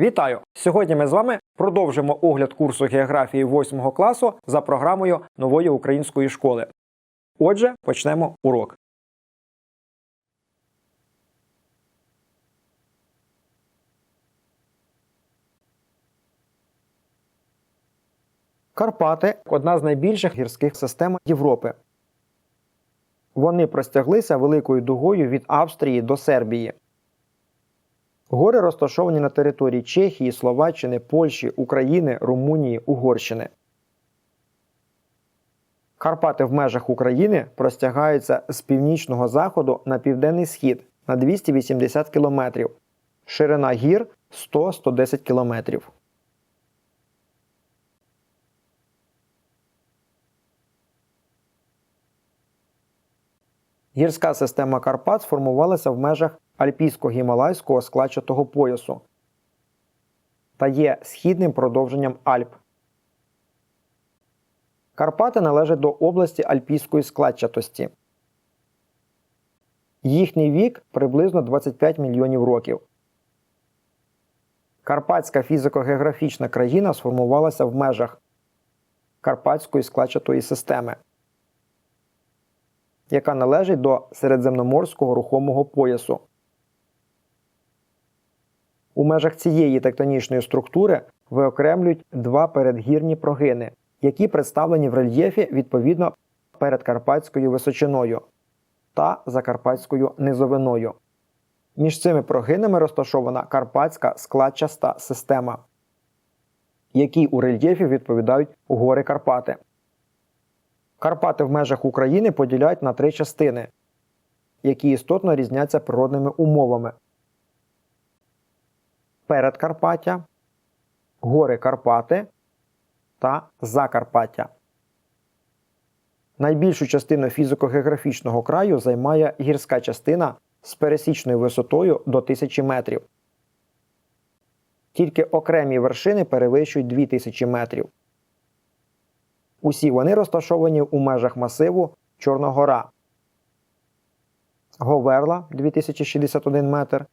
Вітаю! Сьогодні ми з вами продовжимо огляд курсу географії 8 класу за програмою нової української школи. Отже, почнемо урок. Карпати одна з найбільших гірських систем Європи. Вони простяглися великою дугою від Австрії до Сербії. Гори розташовані на території Чехії, Словаччини, Польщі, України, Румунії, Угорщини. Карпати в межах України простягаються з північного заходу на південний схід на 280 км. Ширина гір 100-110 км. Гірська система Карпат сформувалася в межах альпійсько-гімалайського складчатого поясу та є східним продовженням Альп. Карпати належать до області альпійської складчатості. Їхній вік приблизно 25 мільйонів років. Карпатська фізико-географічна країна сформувалася в межах Карпатської складчатої системи яка належить до середземноморського рухомого поясу. У межах цієї тектонічної структури виокремлюють два передгірні прогини, які представлені в рельєфі відповідно перед Карпатською височиною та Закарпатською низовиною. Між цими прогинами розташована Карпатська складчаста система, якій у рельєфі відповідають гори Карпати. Карпати в межах України поділяють на три частини, які істотно різняться природними умовами. Передкарпаття, гори Карпати та Закарпаття. Найбільшу частину фізико-географічного краю займає гірська частина з пересічною висотою до 1000 метрів. Тільки окремі вершини перевищують 2000 метрів. Усі вони розташовані у межах масиву Чорногора, Говерла 2061 метр,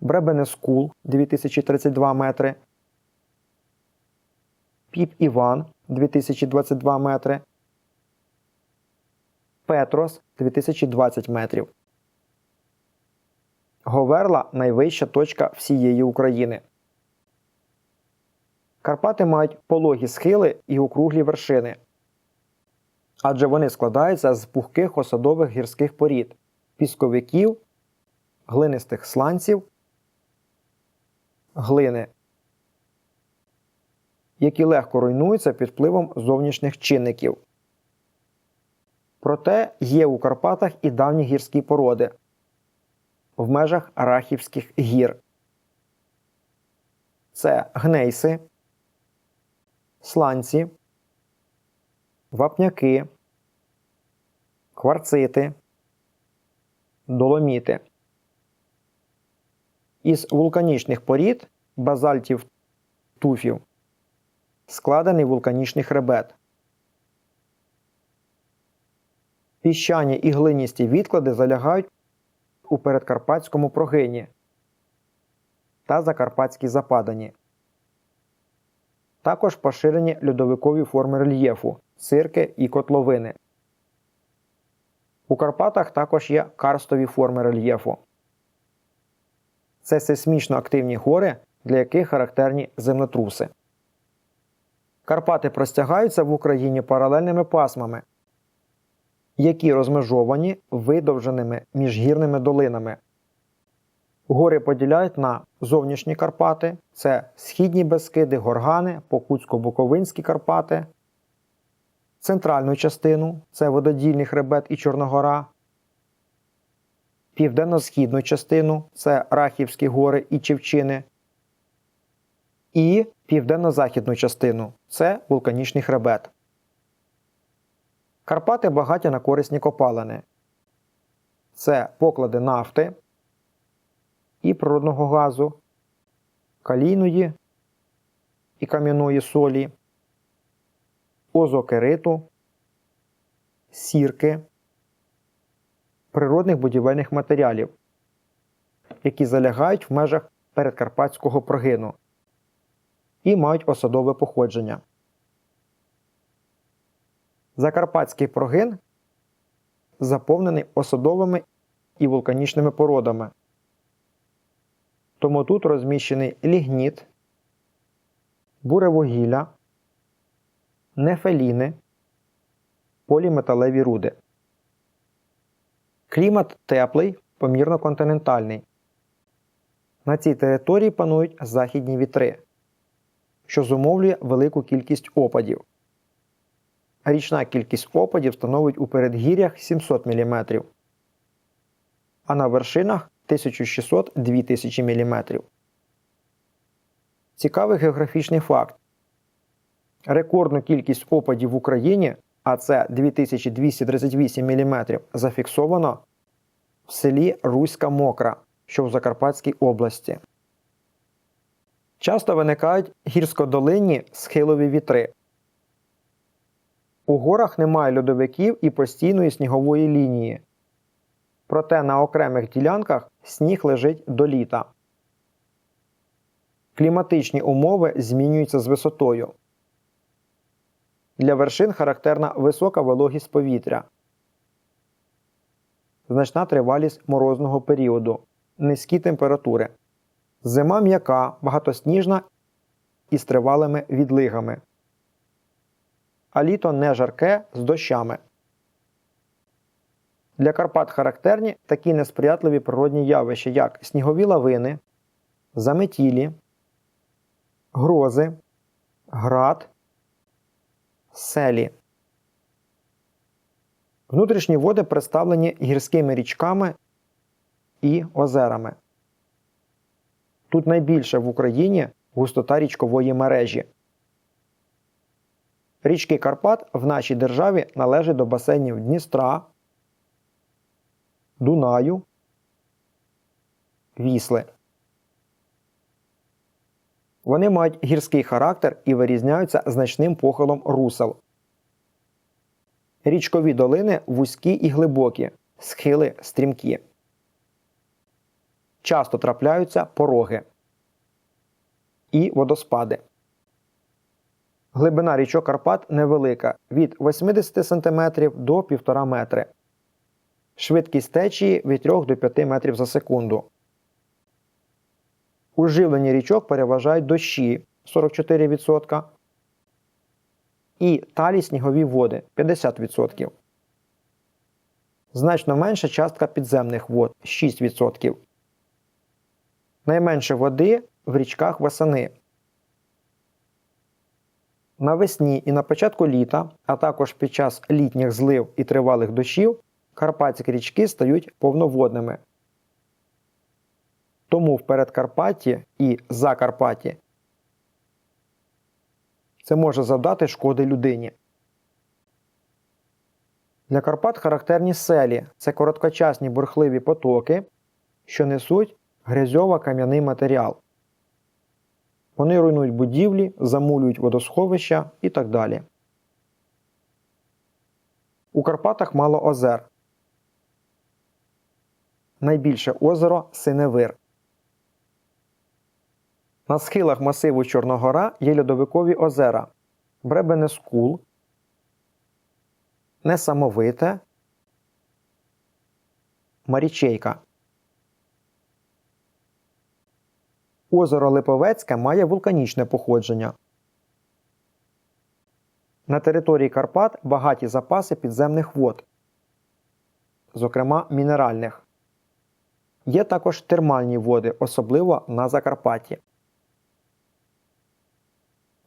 Бребенескул 2032 метри, Піп Іван 2022 метри, Петрос 2020 метрів. Говерла найвища точка всієї України. Карпати мають пологі схили і округлі вершини, адже вони складаються з пухких осадових гірських порід, пісковиків, глинистих сланців, глини, які легко руйнуються під впливом зовнішніх чинників. Проте є у Карпатах і давні гірські породи в межах Рахівських гір. Це гнейси сланці, вапняки, кварцити, доломіти. Із вулканічних порід базальтів туфів складений вулканічний хребет. Піщані і глиністі відклади залягають у передкарпатському прогині та закарпатській западані. Також поширені льодовикові форми рельєфу, цирки і котловини. У Карпатах також є карстові форми рельєфу. Це сейсмічно активні гори, для яких характерні землетруси. Карпати простягаються в Україні паралельними пасмами, які розмежовані видовженими міжгірними долинами. Гори поділяють на зовнішні Карпати, це східні Бескиди, Горгани, Покутсько-Буковинські Карпати, центральну частину це вододільний хребет і Чорногора, південно-східну частину це Рахівські гори і Чевчини, і південно-західну частину це вулканічний хребет. Карпати багаті на корисні копалини. Це поклади нафти і природного газу, калійної і кам'яної солі, озокериту, сірки, природних будівельних матеріалів, які залягають в межах передкарпатського прогину і мають осадове походження. Закарпатський прогин заповнений осадовими і вулканічними породами. Тому тут розміщений лігніт, буревугілля, нефеліни, поліметалеві руди. Клімат теплий, помірно континентальний. На цій території панують західні вітри, що зумовлює велику кількість опадів. Річна кількість опадів становить у передгір'ях 700 мм, а на вершинах 1600-2000 мм. Цікавий географічний факт. Рекордну кількість опадів в Україні, а це 2238 мм, зафіксовано в селі Руська Мокра, що в Закарпатській області. Часто виникають гірськодолинні схилові вітри. У горах немає льодовиків і постійної снігової лінії. Проте на окремих ділянках сніг лежить до літа. Кліматичні умови змінюються з висотою. Для вершин характерна висока вологість повітря, значна тривалість морозного періоду, низькі температури. Зима м'яка, багатосніжна і з тривалими відлигами. А літо не жарке з дощами. Для Карпат характерні такі несприятливі природні явища, як снігові лавини, заметілі, грози, град, селі. Внутрішні води представлені гірськими річками і озерами. Тут найбільше в Україні густота річкової мережі. Річки Карпат в нашій державі належать до басейнів Дністра, Дунаю, Вісли. Вони мають гірський характер і вирізняються значним похилом русел. Річкові долини вузькі і глибокі, схили стрімкі. Часто трапляються пороги і водоспади. Глибина річок Карпат невелика від 80 см до 1,5 метри. Швидкість течії від 3 до 5 метрів за секунду. У живленні річок переважають дощі 44% і талі снігові води 50%. Значно менша частка підземних вод 6%. Найменше води в річках восени. Навесні і на початку літа, а також під час літніх злив і тривалих дощів, карпатські річки стають повноводними. Тому в Передкарпатті і Закарпатті це може завдати шкоди людині. Для Карпат характерні селі це короткочасні бурхливі потоки, що несуть грязьово-кам'яний матеріал. Вони руйнують будівлі, замулюють водосховища і так далі. У Карпатах мало озер. Найбільше озеро Синевир. На схилах масиву Чорногора є льодовикові озера Бребенескул, Несамовите, Марічейка. Озеро Липовецьке має вулканічне походження. На території Карпат багаті запаси підземних вод, зокрема мінеральних. Є також термальні води, особливо на Закарпатті.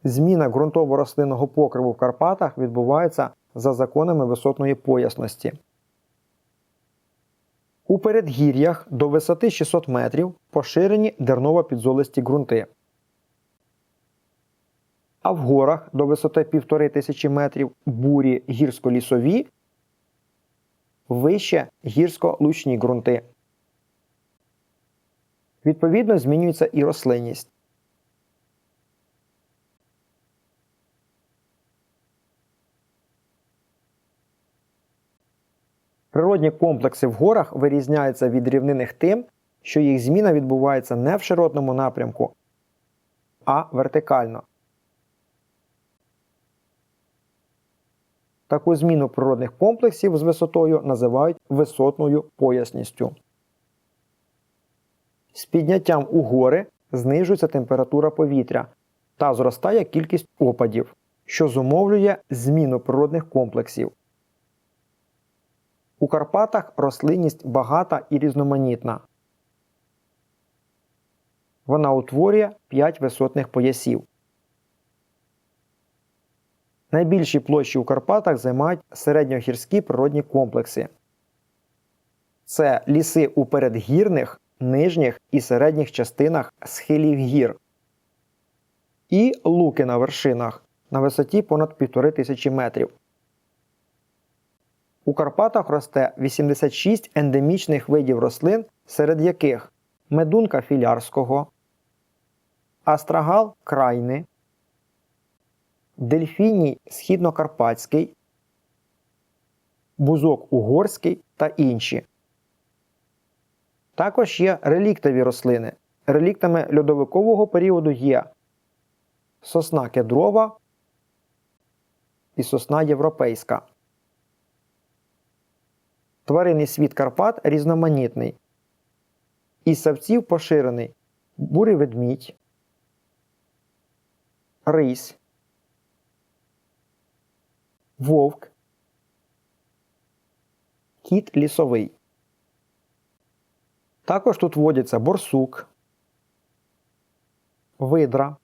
Зміна ґрунтово-рослинного покриву в Карпатах відбувається за законами висотної поясності. У передгір'ях до висоти 600 метрів поширені дерново-підзолисті ґрунти. А в горах до висоти 1500 метрів бурі гірсько-лісові, вище гірсько-лучні ґрунти. Відповідно, змінюється і рослинність. Природні комплекси в горах вирізняються від рівнинних тим, що їх зміна відбувається не в широтному напрямку, а вертикально. Таку зміну природних комплексів з висотою називають висотною поясністю. З підняттям у гори знижується температура повітря та зростає кількість опадів, що зумовлює зміну природних комплексів. У Карпатах рослинність багата і різноманітна. Вона утворює 5 висотних поясів. Найбільші площі у Карпатах займають середньогірські природні комплекси. Це ліси у передгірних, нижніх і середніх частинах схилів гір. І луки на вершинах на висоті понад 1500 метрів. У Карпатах росте 86 ендемічних видів рослин, серед яких медунка філярського, астрагал крайни, дельфіній східнокарпатський, бузок угорський та інші. Також є реліктові рослини. Реліктами льодовикового періоду є сосна кедрова і сосна європейська. Тваринний світ Карпат різноманітний. Із савців поширений бурий ведмідь, рись, вовк, кіт лісовий. Також тут водяться борсук, видра,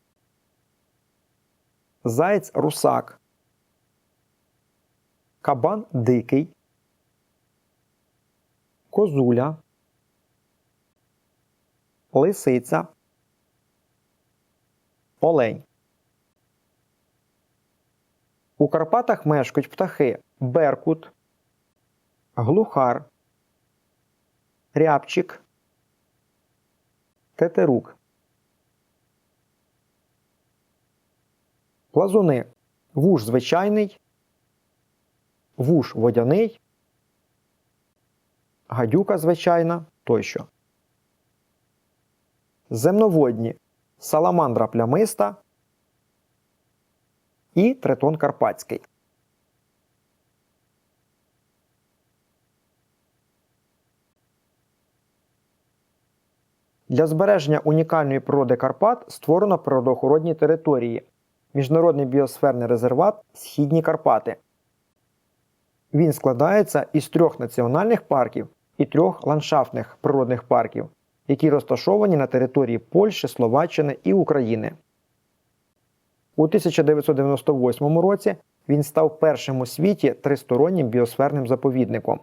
заєць русак, кабан дикий, козуля, лисиця, олень. У Карпатах мешкають птахи беркут, глухар, рябчик, тетерук. Плазуни вуж звичайний, вуж водяний, гадюка звичайна тощо. Земноводні саламандра плямиста і тритон карпатський. Для збереження унікальної природи Карпат створено природоохоронні території. Міжнародний біосферний резерват Східні Карпати. Він складається із трьох національних парків і трьох ландшафтних природних парків, які розташовані на території Польщі, Словаччини і України. У 1998 році він став першим у світі тристороннім біосферним заповідником.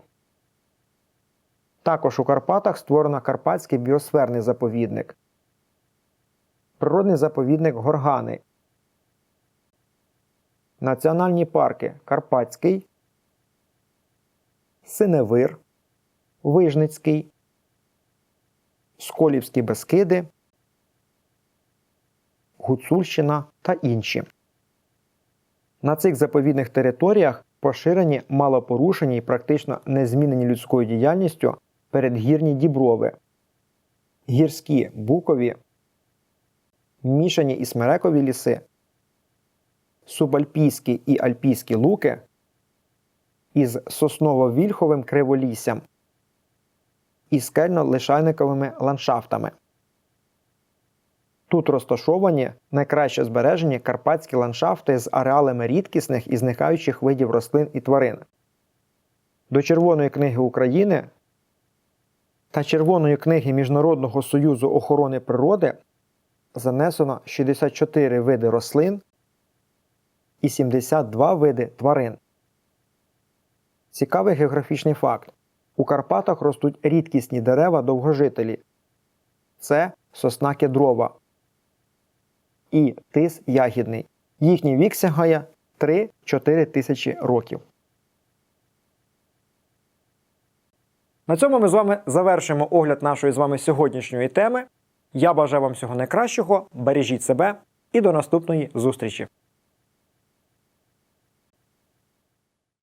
Також у Карпатах створено Карпатський біосферний заповідник, природний заповідник Горгани, Національні парки Карпатський, Синевир, Вижницький, Сколівські Бескиди, Гуцульщина та інші. На цих заповідних територіях поширені малопорушені і практично незмінені людською діяльністю передгірні діброви, гірські букові, мішані і смерекові ліси, субальпійські і альпійські луки із сосново-вільховим криволіссям і скельно-лишайниковими ландшафтами. Тут розташовані найкраще збережені карпатські ландшафти з ареалами рідкісних і зникаючих видів рослин і тварин. До Червоної книги України та Червоної книги Міжнародного союзу охорони природи занесено 64 види рослин і 72 види тварин. Цікавий географічний факт. У Карпатах ростуть рідкісні дерева довгожителі. Це сосна кедрова і тис ягідний. Їхній вік сягає 3-4 тисячі років. На цьому ми з вами завершимо огляд нашої з вами сьогоднішньої теми. Я бажаю вам всього найкращого, бережіть себе і до наступної зустрічі!